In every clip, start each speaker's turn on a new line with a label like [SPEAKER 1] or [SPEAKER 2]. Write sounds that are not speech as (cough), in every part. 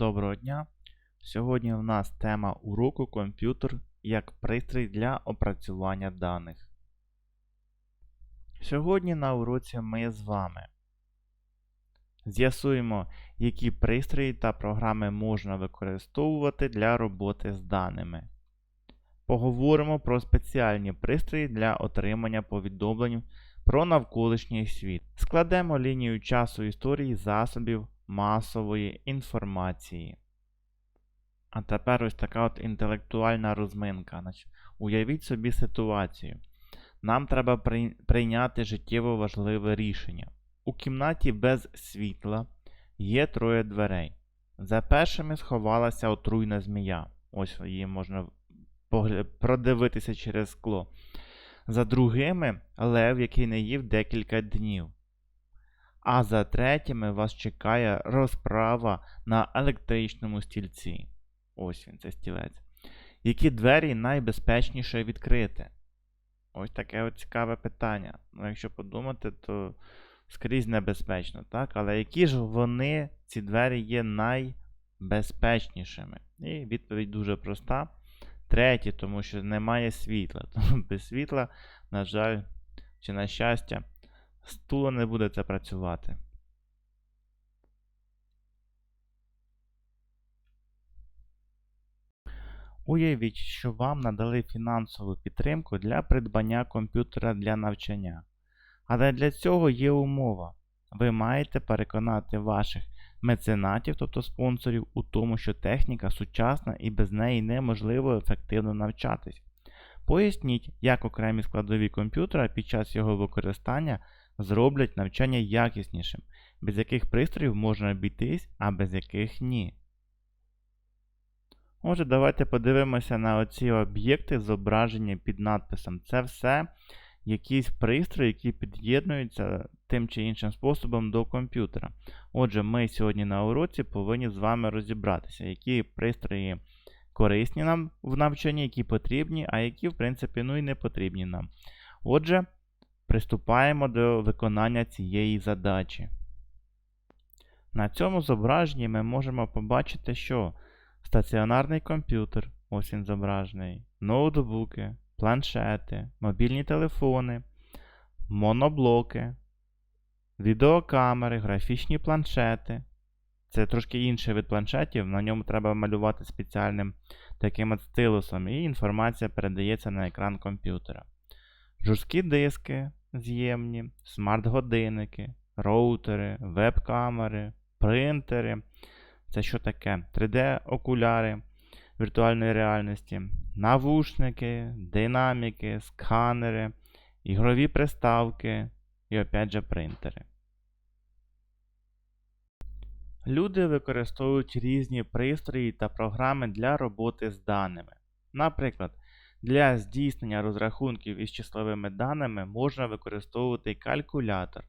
[SPEAKER 1] Доброго дня! Сьогодні в нас тема уроку комп'ютер як пристрій для опрацювання даних. Сьогодні на уроці ми з вами з'ясуємо, які пристрої та програми можна використовувати для роботи з даними. Поговоримо про спеціальні пристрої для отримання повідомлень про навколишній світ. Складемо лінію часу історії засобів масової інформації. А тепер ось така от інтелектуальна розминка. Значить, Уявіть собі ситуацію. Нам треба прийняти життєво важливе рішення. У кімнаті без світла є троє дверей. За першими сховалася отруйна змія. Ось її можна продивитися через скло. За другими лев, який не їв декілька днів. А за третіми вас чекає розправа на електричному стільці. Ось він, це стілець. Які двері найбезпечніше відкрити? Ось таке от цікаве питання. Ну, Якщо подумати, то скрізь небезпечно, так? Але які ж вони, ці двері, є найбезпечнішими? І відповідь дуже проста. Третє, тому що немає світла. Тому (laughs) без світла, на жаль, чи на щастя, стуло не буде це працювати. Уявіть, що вам надали фінансову підтримку для придбання комп'ютера для навчання. Але для цього є умова. Ви маєте переконати ваших меценатів, тобто спонсорів, у тому, що техніка сучасна і без неї неможливо ефективно навчатись. Поясніть, як окремі складові комп'ютера під час його використання зроблять навчання якіснішим, без яких пристроїв можна обійтись, а без яких ні. Отже, давайте подивимося на оці об'єкти зображення під надписом. Це все якісь пристрої, які під'єднуються тим чи іншим способом до комп'ютера. Отже, ми сьогодні на уроці повинні з вами розібратися, які пристрої корисні нам в навчанні, які потрібні, а які, в принципі, ну і не потрібні нам. Отже, приступаємо до виконання цієї задачі. На цьому зображенні ми можемо побачити, що стаціонарний комп'ютер, ось він зображений, ноутбуки, планшети, мобільні телефони, моноблоки, відеокамери, графічні планшети. Це трошки інший вид планшетів, на ньому треба малювати спеціальним таким от стилусом, і інформація передається на екран комп'ютера. Жорсткі диски з'ємні, смарт-годинники, роутери, веб-камери, принтери. Це що таке? 3D-окуляри віртуальної реальності, навушники, динаміки, сканери, ігрові приставки і опять же принтери. Люди використовують різні пристрої та програми для роботи з даними. Наприклад, для здійснення розрахунків із числовими даними можна використовувати калькулятор.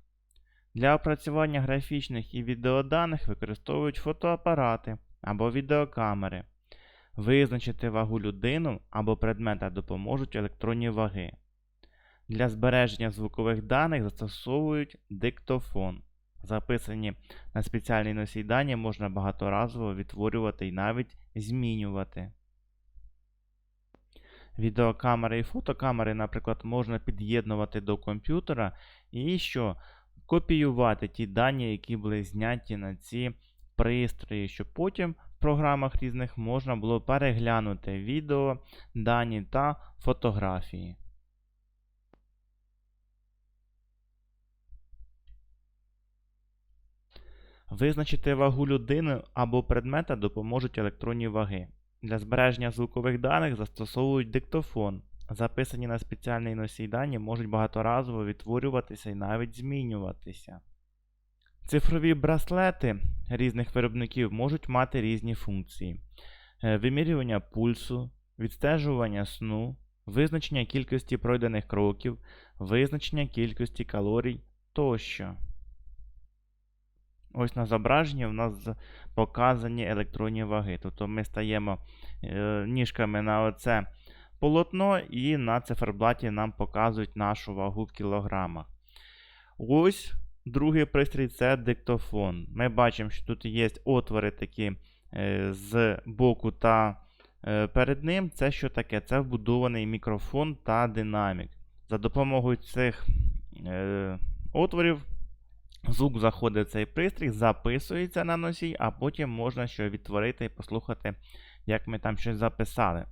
[SPEAKER 1] Для опрацювання графічних і відеоданих використовують фотоапарати або відеокамери. Визначити вагу людину або предмета допоможуть електронні ваги. Для збереження звукових даних застосовують диктофон. Записані на спеціальний носій дані можна багаторазово відтворювати і навіть змінювати. Відеокамери і фотокамери, наприклад, можна під'єднувати до комп'ютера і що копіювати ті дані, які були зняті на ці пристрої, щоб потім в програмах різних можна було переглянути відео, дані та фотографії. Визначити вагу людини або предмета допоможуть електронні ваги. Для збереження звукових даних застосовують диктофон. Записані на спеціальний носій дані можуть багаторазово відтворюватися і навіть змінюватися. Цифрові браслети різних виробників можуть мати різні функції: е, вимірювання пульсу, відстежування сну, визначення кількості пройдених кроків, визначення кількості калорій тощо. Ось на зображенні у нас показані електронні ваги. Тобто ми стаємо е, ніжками на оце полотно, і на циферблаті нам показують нашу вагу в кілограмах. Ось другий пристрій це диктофон. Ми бачимо, що тут є отвори такі е, з боку та е, перед ним, це що таке? Це вбудований мікрофон та динамік. За допомогою цих отворів звук заходить в цей пристрій, записується на носій, а потім можна що відтворити і послухати, як ми там щось записали.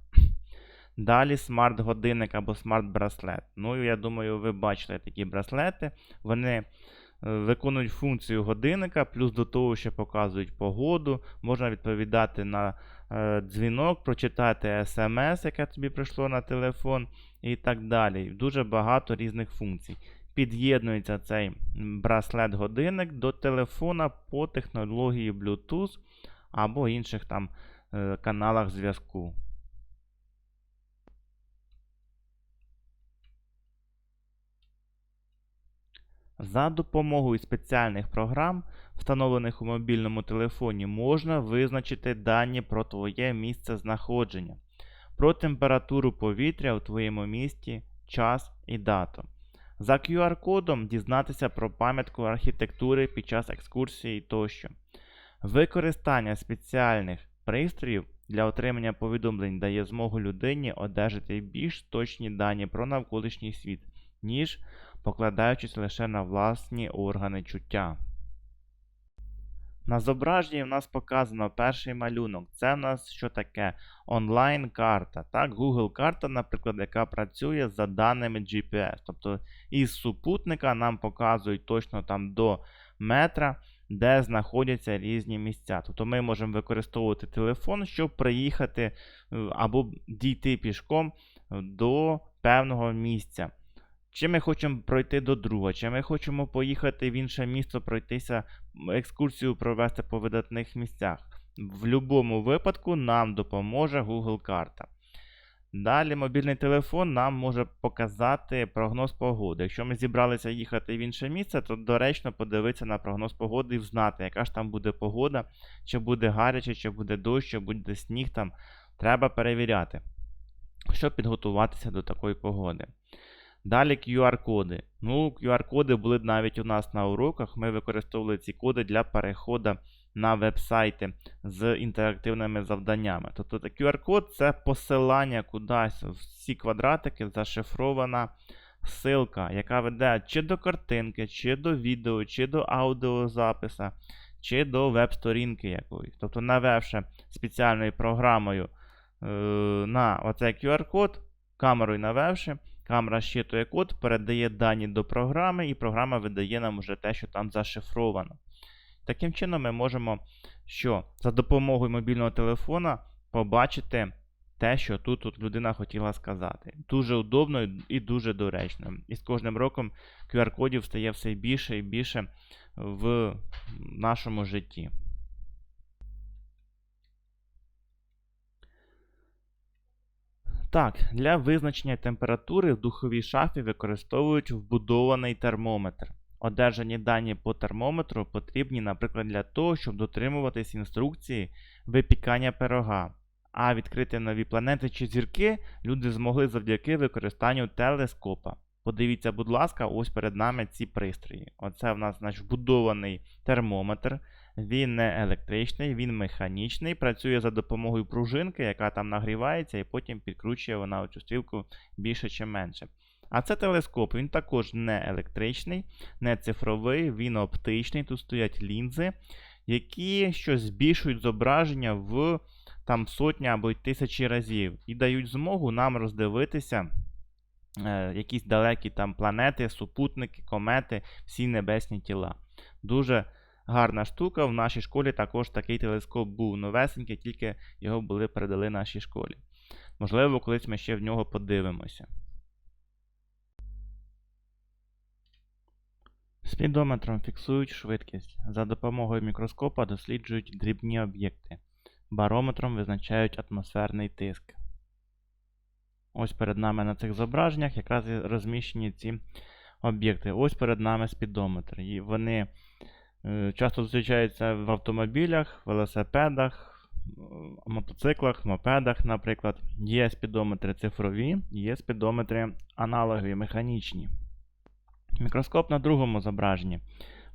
[SPEAKER 1] (clears throat) Далі смарт-годинник або смарт-браслет. Ну, я думаю, ви бачили такі браслети. Вони е, виконують функцію годинника, плюс до того, що показують погоду. Можна відповідати на е, дзвінок, прочитати смс, яке тобі прийшло на телефон, і так далі. Дуже багато різних функцій. Під'єднується цей браслет-годинник до телефона по технології Bluetooth або інших там е, каналах зв'язку. За допомогою спеціальних програм, встановлених у мобільному телефоні, можна визначити дані про твоє місце знаходження, про температуру повітря у твоєму місті, час і дату. За QR-кодом дізнатися про пам'ятку архітектури під час екскурсії тощо. Використання спеціальних пристроїв для отримання повідомлень дає змогу людині одержати більш точні дані про навколишній світ, ніж покладаючись лише на власні органи чуття. На зображенні в нас показано перший малюнок. Це в нас що таке онлайн-карта. Так, Google карта, наприклад, яка працює за даними GPS. Тобто із супутника нам показують точно там до метра, де знаходяться різні місця. Тобто ми можемо використовувати телефон, щоб приїхати е, або дійти пішком до певного місця. Чи ми хочемо пройти до друга, чи ми хочемо поїхати в інше місто, пройтися, екскурсію провести по видатних місцях. В будь-якому випадку нам допоможе Google карта. Далі мобільний телефон нам може показати прогноз погоди. Якщо ми зібралися їхати в інше місце, то доречно подивитися на прогноз погоди і взнати, яка ж там буде погода, чи буде гаряче, чи буде дощ, чи буде сніг там. Треба перевіряти, щоб підготуватися до такої погоди. Далі QR-коди. Ну, QR-коди були навіть у нас на уроках. Ми використовували ці коди для переходу на веб-сайти з інтерактивними завданнями. Тобто QR-код це посилання кудись в ці квадратики, зашифрована ссылка, яка веде чи до картинки, чи до відео, чи до аудіозаписа, чи до веб-сторінки якоїсь. Тобто, навевши спеціальною програмою е, на оцей QR-код, камерою навевши. Камера щитує код, передає дані до програми, і програма видає нам вже те, що там зашифровано. Таким чином, ми можемо що за допомогою мобільного телефона побачити те, що тут, тут людина хотіла сказати. Дуже удобно і дуже доречно. І з кожним роком QR-кодів стає все більше і більше в нашому житті. Так, для визначення температури в духовій шафі використовують вбудований термометр. Одержані дані по термометру потрібні, наприклад, для того, щоб дотримуватись інструкції випікання пирога. А відкрити нові планети чи зірки люди змогли завдяки використанню телескопа. Подивіться, будь ласка, ось перед нами ці пристрої. Оце в нас значить, вбудований термометр. Він не електричний, він механічний, працює за допомогою пружинки, яка там нагрівається, і потім підкручує вона оцю стрілку більше чи менше. А це телескоп, він також не електричний, не цифровий, він оптичний. Тут стоять лінзи, які щось збільшують зображення в там сотні або тисячі разів і дають змогу нам роздивитися е, якісь далекі там планети, супутники, комети, всі небесні тіла. Дуже гарна штука. В нашій школі також такий телескоп був новесенький, тільки його були передали нашій школі. Можливо, колись ми ще в нього подивимося. Спідометром фіксують швидкість. За допомогою мікроскопа досліджують дрібні об'єкти. Барометром визначають атмосферний тиск. Ось перед нами на цих зображеннях якраз розміщені ці об'єкти. Ось перед нами спідометр. І вони часто зустрічаються в автомобілях, велосипедах, мотоциклах, мопедах, наприклад. Є спідометри цифрові, є спідометри аналогові, механічні. Мікроскоп на другому зображенні.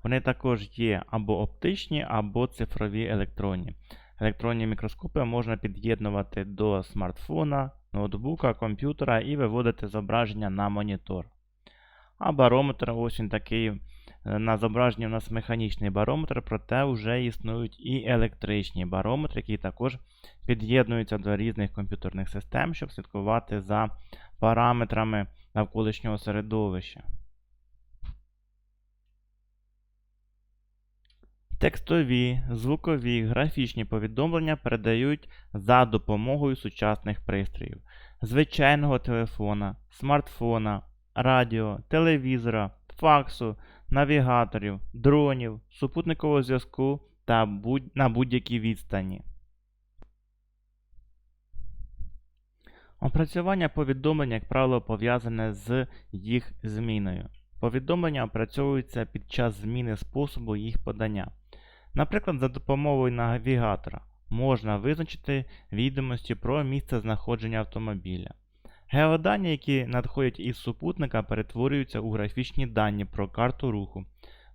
[SPEAKER 1] Вони також є або оптичні, або цифрові електронні. електронні мікроскопи можна під'єднувати до смартфона, ноутбука, комп'ютера і виводити зображення на монітор. А барометр ось він такий. Е, На зображенні у нас механічний барометр, проте вже існують і електричні барометри, які також під'єднуються до різних комп'ютерних систем, щоб слідкувати за параметрами навколишнього середовища. Текстові, звукові, графічні повідомлення передають за допомогою сучасних пристроїв, звичайного телефона, смартфона, радіо, телевізора, факсу, навігаторів, дронів, супутникового зв'язку та будь- на будь-якій відстані. Опрацювання повідомлень, як правило, пов'язане з їх зміною. Повідомлення опрацьовуються під час зміни способу їх подання. Наприклад, за допомогою навігатора можна визначити відомості про місце знаходження автомобіля. Геодані, які надходять із супутника, перетворюються у графічні дані про карту руху,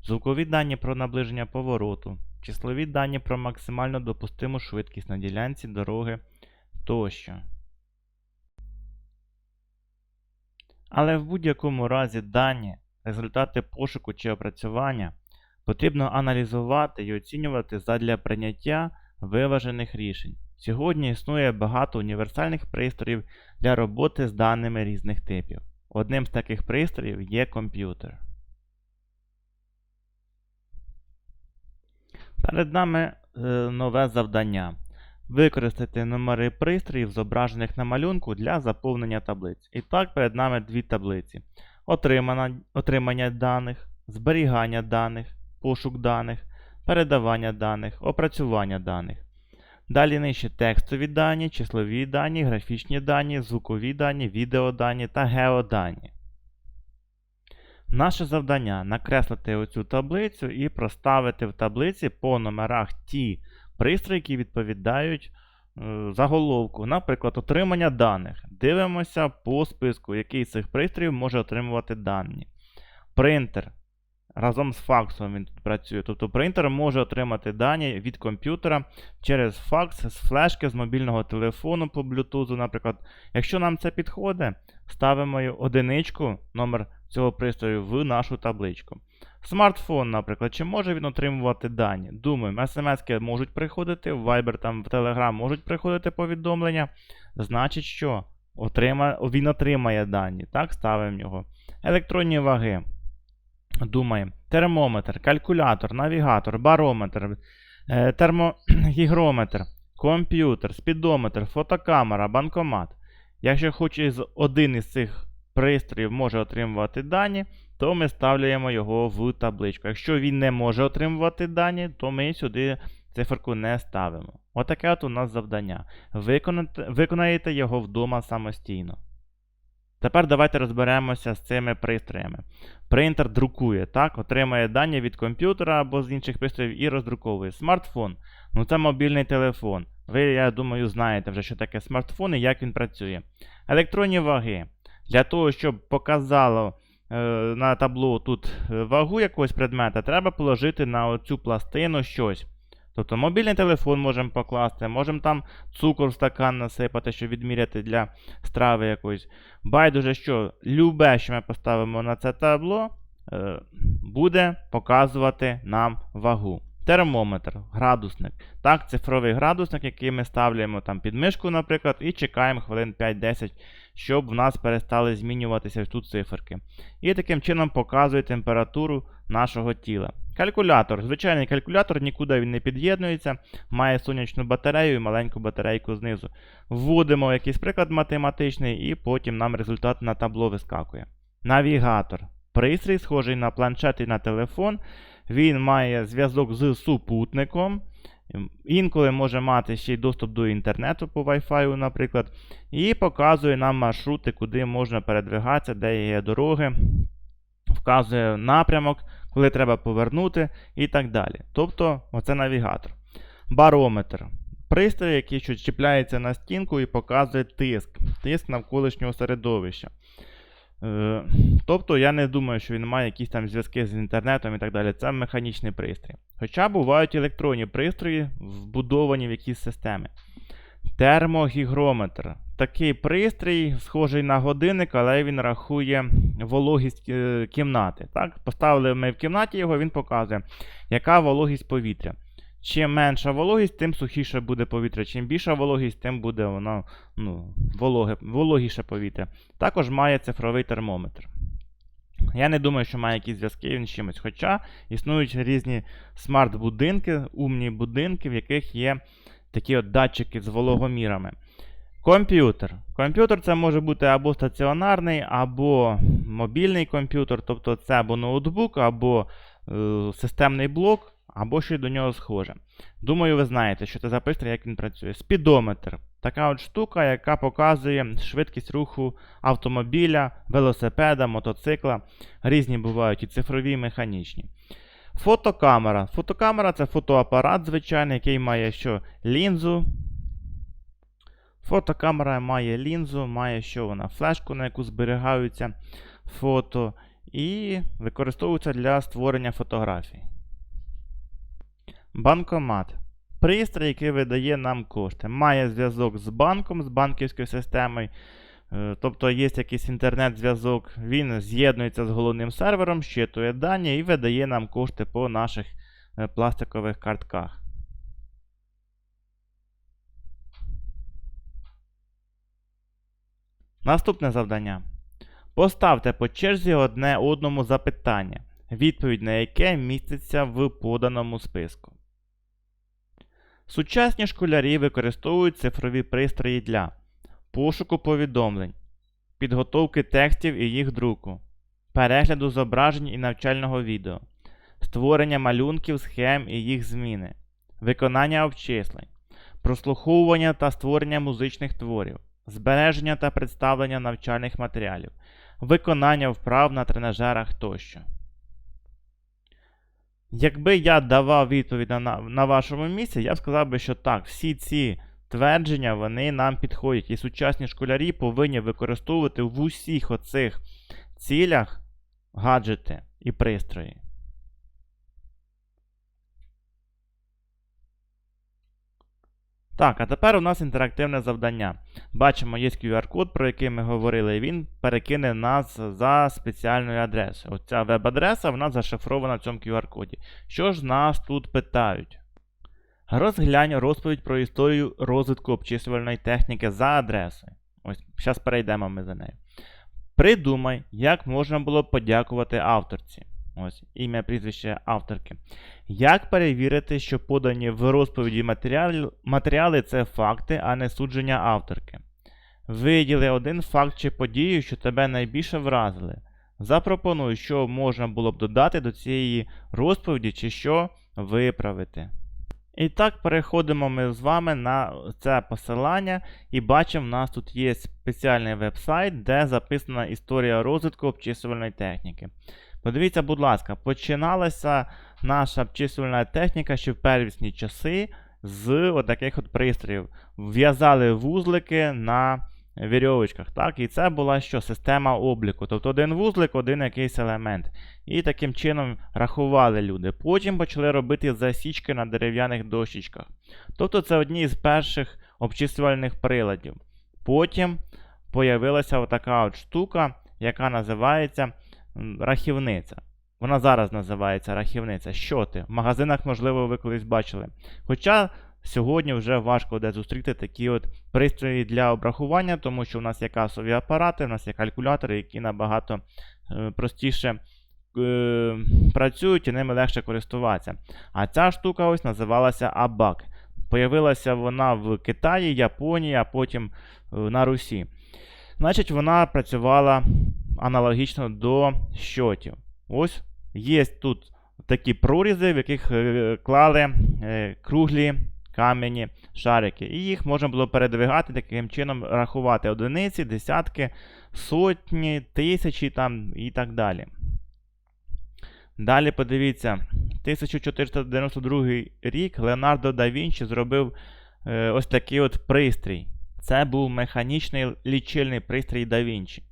[SPEAKER 1] звукові дані про наближення повороту, числові дані про максимально допустиму швидкість на ділянці дороги тощо. Але в будь-якому разі дані, результати пошуку чи опрацювання потрібно аналізувати і оцінювати задля прийняття виважених рішень. Сьогодні існує багато універсальних пристроїв для роботи з даними різних типів. Одним з таких пристроїв є комп'ютер. Перед нами е, нове завдання. Використати номери пристроїв, зображених на малюнку для заповнення таблиць. І так, перед нами дві таблиці: отримання даних, зберігання даних, пошук даних, передавання даних, опрацювання даних. Далі нижче текстові дані, числові дані, графічні дані, звукові дані, відеодані та геодані. Наше завдання накреслити оцю таблицю і проставити в таблиці по номерах ті пристрої, які відповідають е, заголовку. Наприклад, отримання даних. Дивимося по списку, який з цих пристроїв може отримувати дані. Принтер. Разом з факсом він тут працює. Тобто принтер може отримати дані від комп'ютера через факс з флешки з мобільного телефону по Bluetooth, наприклад. Якщо нам це підходить, ставимо одиничку, номер цього пристрою в нашу табличку. Смартфон, наприклад, чи може він отримувати дані? Думаємо, смс-ки можуть приходити, в Viber, там, в Telegram можуть приходити повідомлення. Значить, що Отрима... він отримає дані. Так, ставимо його. Електронні ваги. Думаємо. Термометр, калькулятор, навігатор, барометр, е, термогігрометр, (clears throat) комп'ютер, спідометр, фотокамера, банкомат. Якщо хоч із один із цих пристроїв може отримувати дані, то ми ставляємо його в табличку. Якщо він не може отримувати дані, то ми сюди циферку не ставимо. Отаке от у нас завдання. Виконати, виконаєте його вдома самостійно. Тепер давайте розберемося з цими пристроями. Принтер друкує, так, отримає дані від комп'ютера або з інших пристроїв і роздруковує. Смартфон. Ну це мобільний телефон. Ви, я думаю, знаєте вже, що таке смартфон і як він працює. Електронні ваги. Для того, щоб показало е, на табло тут е, вагу якогось предмета, треба положити на оцю пластину щось. Тобто мобільний телефон можемо покласти, можемо там цукор в стакан насипати, щоб відміряти для страви якоїсь. Байдуже, що любе, що ми поставимо на це табло, е, буде показувати нам вагу. Термометр, градусник. Так, цифровий градусник, який ми ставляємо там під мишку, наприклад, і чекаємо хвилин 5-10, щоб в нас перестали змінюватися тут циферки. І таким чином показує температуру нашого тіла. Калькулятор. Звичайний калькулятор, нікуди він не під'єднується, має сонячну батарею і маленьку батарейку знизу. Вводимо якийсь приклад математичний, і потім нам результат на табло вискакує. Навігатор. Пристрій, схожий на планшет і на телефон. Він має зв'язок з супутником. Інколи може мати ще й доступ до інтернету по Wi-Fi, наприклад. І показує нам маршрути, куди можна передвигатися, де є дороги. Вказує напрямок, коли треба повернути і так далі. Тобто, оце навігатор. Барометр. Пристрій, який що чіпляється на стінку і показує тиск, тиск навколишнього середовища. Е, Тобто я не думаю, що він має якісь там зв'язки з інтернетом і так далі. Це механічний пристрій. Хоча бувають електронні пристрої, вбудовані в якісь системи. Термогігрометр. Такий пристрій, схожий на годинник, але він рахує вологість е, кімнати. Так? Поставили ми в кімнаті його, він показує, яка вологість повітря. Чим менша вологість, тим сухіше буде повітря. Чим більша вологість, тим буде воно ну, вологе, вологіше повітря. Також має цифровий термометр. Я не думаю, що має якісь зв'язки він з чимось. Хоча існують різні смарт-будинки, умні будинки, в яких є такі от датчики з вологомірами. Комп'ютер. Комп'ютер це може бути або стаціонарний, або мобільний комп'ютер, тобто це або ноутбук, або е, системний блок, або щось до нього схоже. Думаю, ви знаєте, що це за пристрій, як він працює. Спідометр. Така от штука, яка показує швидкість руху автомобіля, велосипеда, мотоцикла. Різні бувають і цифрові, і механічні. Фотокамера. Фотокамера це фотоапарат, звичайний, який має що лінзу. Фотокамера має лінзу, має що вона? Флешку, на яку зберігаються фото, і використовується для створення фотографій. Банкомат. Пристрій, який видає нам кошти. Має зв'язок з банком, з банківською системою. Е, Тобто є якийсь інтернет-зв'язок, він з'єднується з головним сервером, щитує дані і видає нам кошти по наших е, пластикових картках. Наступне завдання. Поставте по черзі одне одному запитання, відповідь на яке міститься в поданому списку. Сучасні школярі використовують цифрові пристрої для пошуку повідомлень, підготовки текстів і їх друку, перегляду зображень і навчального відео, створення малюнків, схем і їх зміни, виконання обчислень, прослуховування та створення музичних творів, збереження та представлення навчальних матеріалів, виконання вправ на тренажерах тощо. Якби я давав відповідь на, на вашому місці, я б сказав би, що так, всі ці твердження вони нам підходять. І сучасні школярі повинні використовувати в усіх оцих цілях гаджети і пристрої. Так, а тепер у нас інтерактивне завдання. Бачимо, є QR-код, про який ми говорили, і він перекине нас за спеціальною адресою. Оця веб-адреса вона зашифрована в цьому QR-коді. Що ж нас тут питають? Розглянь розповідь про історію розвитку обчислювальної техніки за адресою. Ось, зараз перейдемо ми за нею. Придумай, як можна було подякувати авторці. Ось, ім'я прізвище авторки. Як перевірити, що подані в розповіді матеріали, матеріали це факти, а не судження авторки? Виділи один факт чи подію, що тебе найбільше вразили. Запропонуй, що можна було б додати до цієї розповіді, чи що виправити. І так, переходимо ми з вами на це посилання і бачимо, в нас тут є спеціальний веб-сайт, де записана історія розвитку обчислювальної техніки. Подивіться, будь ласка, починалася наша обчислювальна техніка ще в первісні часи з отаких от пристроїв. В'язали вузлики на вірьовочках. так? І це була що? Система обліку. Тобто один вузлик, один якийсь елемент. І таким чином рахували люди. Потім почали робити засічки на дерев'яних дощечках. Тобто це одні з перших обчислювальних приладів. Потім появилася така от штука, яка називається рахівниця. Вона зараз називається рахівниця. Щоти. В магазинах, можливо, ви колись бачили. Хоча сьогодні вже важко де зустріти такі от пристрої для обрахування, тому що в нас є касові апарати, в нас є калькулятори, які набагато е, простіше е, працюють і ними легше користуватися. А ця штука ось називалася Абак. Появилася вона в Китаї, Японії, а потім е, на Русі. Значить, вона працювала аналогічно до щотів. Ось є тут такі прорізи, в яких е, клали е, круглі кам'яні шарики. І їх можна було передвигати, таким чином рахувати одиниці, десятки, сотні, тисячі там і так далі. Далі подивіться, 1492 рік Леонардо да Вінчі зробив е, ось такий от пристрій. Це був механічний лічильний пристрій да Вінчі.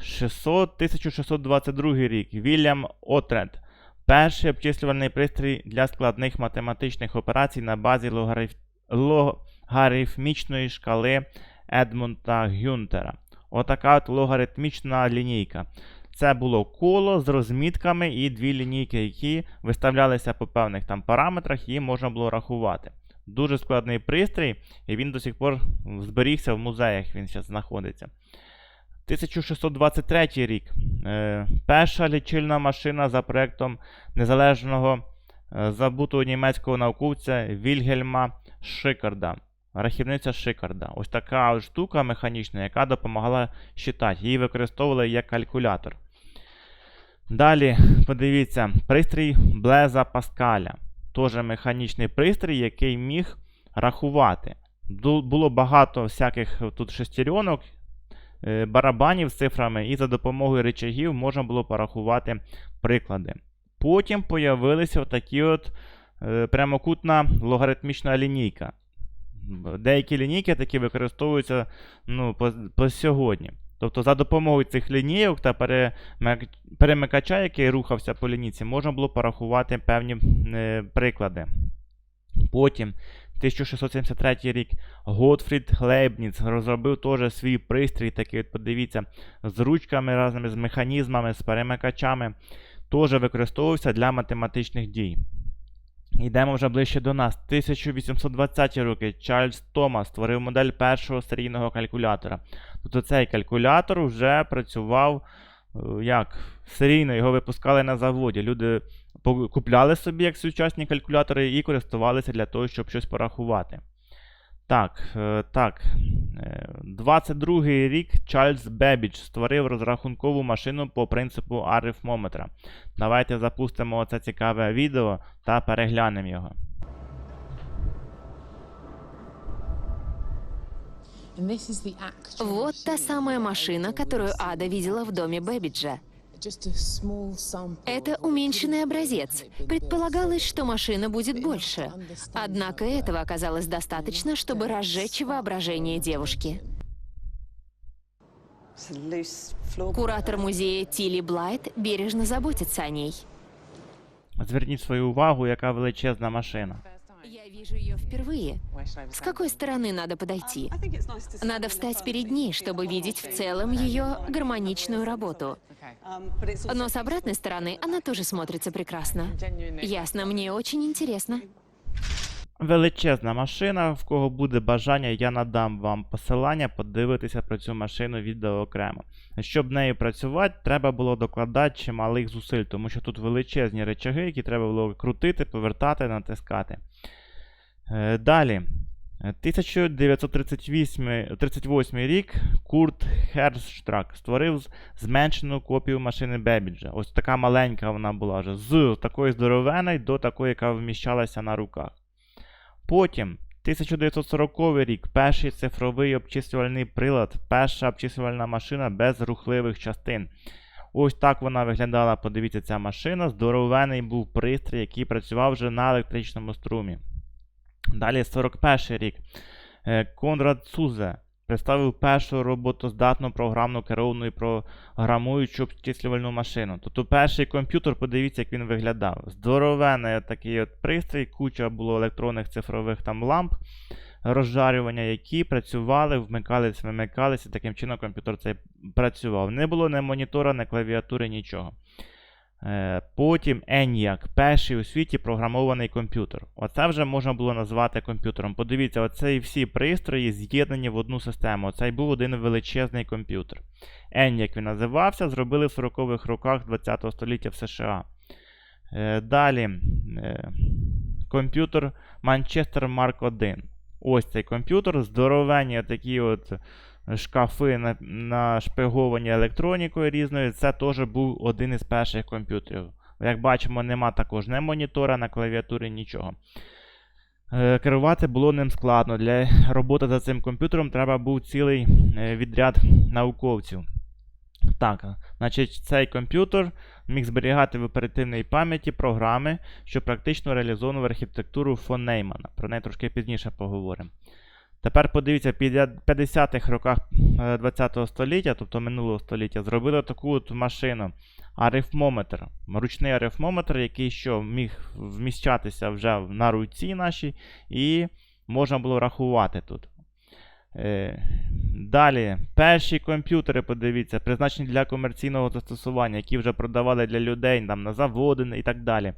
[SPEAKER 1] 600, 1622 рік. Вільям Отред. Перший обчислювальний пристрій для складних математичних операцій на базі логариф... логарифмічної шкали Едмунда Гюнтера. Отака от логарифмічна лінійка. Це було коло з розмітками і дві лінійки, які виставлялися по певних там параметрах, і можна було рахувати. Дуже складний пристрій, і він до сих пор зберігся в музеях, він зараз знаходиться. 1623 рік. Е, перша лічильна машина за проєктом незалежного е, забутого німецького науковця Вільгельма Шикарда. Рахівниця Шикарда. Ось така штука механічна, яка допомагала считати. Її використовували як калькулятор. Далі, подивіться, пристрій Блеза Паскаля. Теж механічний пристрій, який міг рахувати. Було багато всяких тут шестеренок, барабанів з цифрами, і за допомогою речагів можна було порахувати приклади. Потім появилися такі от е, прямокутна логарифмічна лінійка. Деякі лінійки такі використовуються ну, по, по сьогодні. Тобто за допомогою цих лінійок та перемикача, який рухався по лінійці, можна було порахувати певні е, приклади. Потім, 1673 рік, Готфрід Лейбніц розробив теж свій пристрій, такий, от подивіться, з ручками різними, з механізмами, з перемикачами. Теж використовувався для математичних дій. Йдемо вже ближче до нас. 1820 роки Чарльз Томас створив модель першого серійного калькулятора. Тобто цей калькулятор вже працював е, як серійно, його випускали на заводі. Люди купляли собі як сучасні калькулятори і користувалися для того, щоб щось порахувати. Так, е, так. е, 22-й рік Чарльз Бебідж створив розрахункову машину по принципу арифмометра. Давайте запустимо це цікаве відео та переглянемо його.
[SPEAKER 2] Вот та самая машина, которую Ада видела в доме Бэбиджа. Это уменьшенный образец. Предполагалось, что машина будет больше. Однако этого оказалось достаточно, чтобы разжечь воображение девушки. Куратор музея Тилли Блайт бережно заботится о ней.
[SPEAKER 1] Зверніть свою увагу, яка величезна машина.
[SPEAKER 2] Я вижу ее впервые. С какой стороны надо подойти? Надо встать перед ней, чтобы видеть в целом ее гармоничную работу. Но с обратной стороны она тоже смотрится прекрасно. Ясно, мне очень интересно.
[SPEAKER 1] Величезна машина. В кого буде бажання, я надам вам посилання подивитися про цю машину відео окремо. Щоб нею працювати, треба було докладати чималих зусиль, тому що тут величезні речаги, які треба було крутити, повертати, натискати. Е, Далі. Е, 1938 рік Курт Херштрак створив зменшену копію машини Бебіджа. Ось така маленька вона була вже. З такої здоровеної до такої, яка вміщалася на руках. Потім 1940 рік перший цифровий обчислювальний прилад, перша обчислювальна машина без рухливих частин. Ось так вона виглядала. Подивіться, ця машина. Здоровений був пристрій, який працював вже на електричному струмі. Далі 41 рік. Е, Конрад Цузе представив першу роботоздатну програмну керовану і програмуючу обчислювальну машину. Тобто перший комп'ютер, подивіться, як він виглядав. Здоровений такий от пристрій, куча було електронних цифрових там ламп розжарювання, які працювали, вмикались, вимикались, і таким чином комп'ютер цей працював. Не було ні монітора, ні клавіатури, нічого. Е, Потім ENIAC, перший у світі програмований комп'ютер. Оце вже можна було назвати комп'ютером. Подивіться, оце і всі пристрої з'єднані в одну систему. Оце й був один величезний комп'ютер. ENIAC він називався, зробили в 40-х роках ХХ століття в США. Е, Далі е, комп'ютер Manchester Mark 1. Ось цей комп'ютер, здоровенні такі от шкафи на- нашпиговані електронікою різною. Це теж був один із перших комп'ютерів. Як бачимо, нема також ні монітора, на клавіатурі, нічого. Е, Керувати було ним складно. Для роботи за цим комп'ютером треба був цілий е, відряд науковців. Так, значить, цей комп'ютер міг зберігати в оперативній пам'яті програми, що практично реалізовували архітектуру фон Неймана. Про неї трошки пізніше поговоримо. Тепер подивіться, під 50-х роках 20-го століття, тобто минулого століття, зробили таку от машину. Арифмометр. Ручний арифмометр, який що міг вміщатися вже на руці нашій, і можна було рахувати тут. Е, Далі, перші комп'ютери, подивіться, призначені для комерційного застосування, які вже продавали для людей там, на заводи і так далі.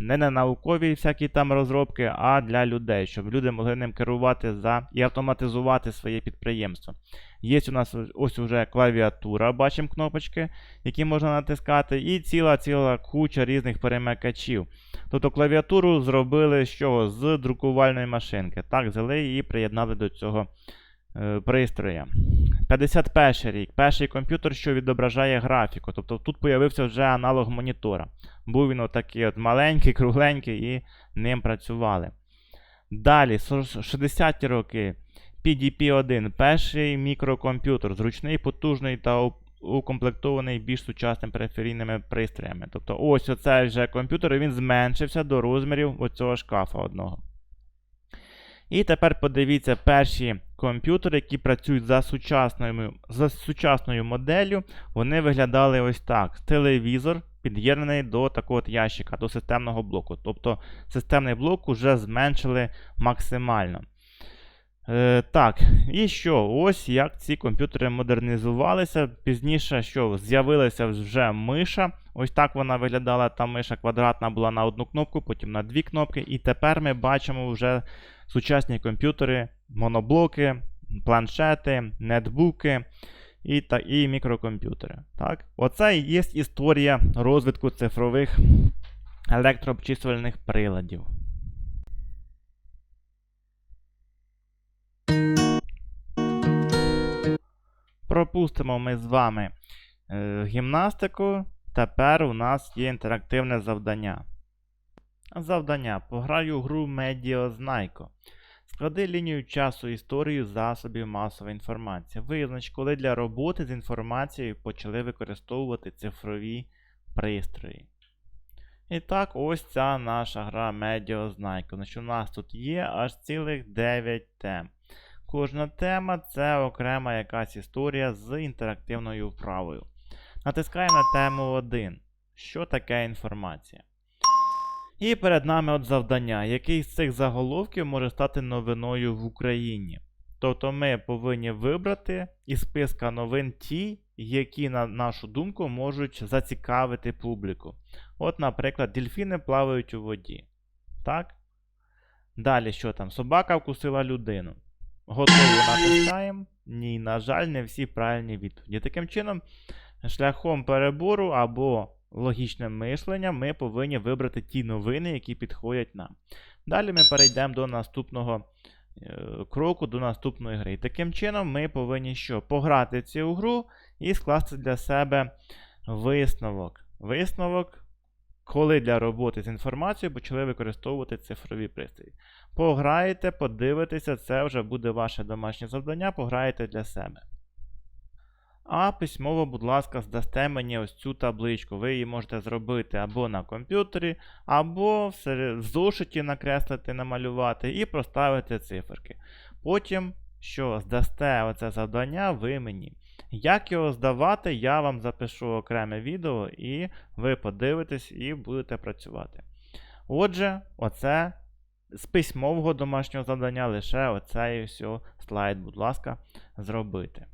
[SPEAKER 1] Не на наукові всякі там розробки, а для людей, щоб люди могли ним керувати за і автоматизувати своє підприємство. Є у нас ось уже клавіатура, бачимо кнопочки, які можна натискати, і ціла ціла куча різних перемикачів. Тобто клавіатуру зробили з чого? З друкувальної машинки. Так, взяли і приєднали до цього е, пристроя. 51 рік. Перший комп'ютер, що відображає графіку. Тобто тут появився вже аналог монітора. Був він отакий от маленький, кругленький, і ним працювали. Далі, 60-ті роки. PDP-1 перший мікрокомп'ютер, зручний, потужний та укомплектований більш сучасними периферійними пристроями. Тобто ось оцей вже комп'ютер, він зменшився до розмірів оцього шкафа одного. І тепер подивіться перші комп'ютери, які працюють за сучасною, за сучасною моделлю. Вони виглядали ось так: телевізор під'єднаний до такого от ящика, до системного блоку. Тобто системний блок вже зменшили максимально. Е, так, і що? Ось як ці комп'ютери модернізувалися. Пізніше що з'явилася вже миша. Ось так вона виглядала. Та миша квадратна була на одну кнопку, потім на дві кнопки. І тепер ми бачимо вже сучасні комп'ютери, моноблоки, планшети, нетбуки і, та, і мікрокомп'ютери. Так? Оце і є історія розвитку цифрових електрообчислювальних приладів. Пропустимо ми з вами е, гімнастику. Тепер у нас є інтерактивне завдання. Завдання. Пограю гру Медіознайко. Склади лінію часу історію засобів масової інформації. Визнач, коли для роботи з інформацією почали використовувати цифрові пристрої. І так, ось ця наша гра Медіознайко. Значить, у нас тут є аж цілих 9 тем. Кожна тема це окрема якась історія з інтерактивною вправою. Натискаємо на тему 1. Що таке інформація? І перед нами от завдання, який з цих заголовків може стати новиною в Україні. Тобто ми повинні вибрати із списка новин ті, які, на нашу думку, можуть зацікавити публіку. От, наприклад, дельфіни плавають у воді. Так? Далі, що там? Собака вкусила людину. Готово натискаємо. Ні, на жаль, не всі правильні відповіді. Таким чином, шляхом перебору або логічним мисленням ми повинні вибрати ті новини, які підходять нам. Далі ми перейдемо до наступного е, кроку, до наступної гри. І таким чином ми повинні що? Пограти цю гру і скласти для себе висновок. Висновок, коли для роботи з інформацією почали використовувати цифрові пристрої. Пограєте, подивитеся, це вже буде ваше домашнє завдання, пограєте для себе. А письмово, будь ласка, здасте мені ось цю табличку. Ви її можете зробити або на комп'ютері, або в зошиті накреслити, намалювати і проставити циферки. Потім, що здасте оце завдання, ви мені. Як його здавати, я вам запишу окреме відео, і ви подивитесь і будете працювати. Отже, оце з письмового домашнього завдання лише оцей слайд, будь ласка, зробити.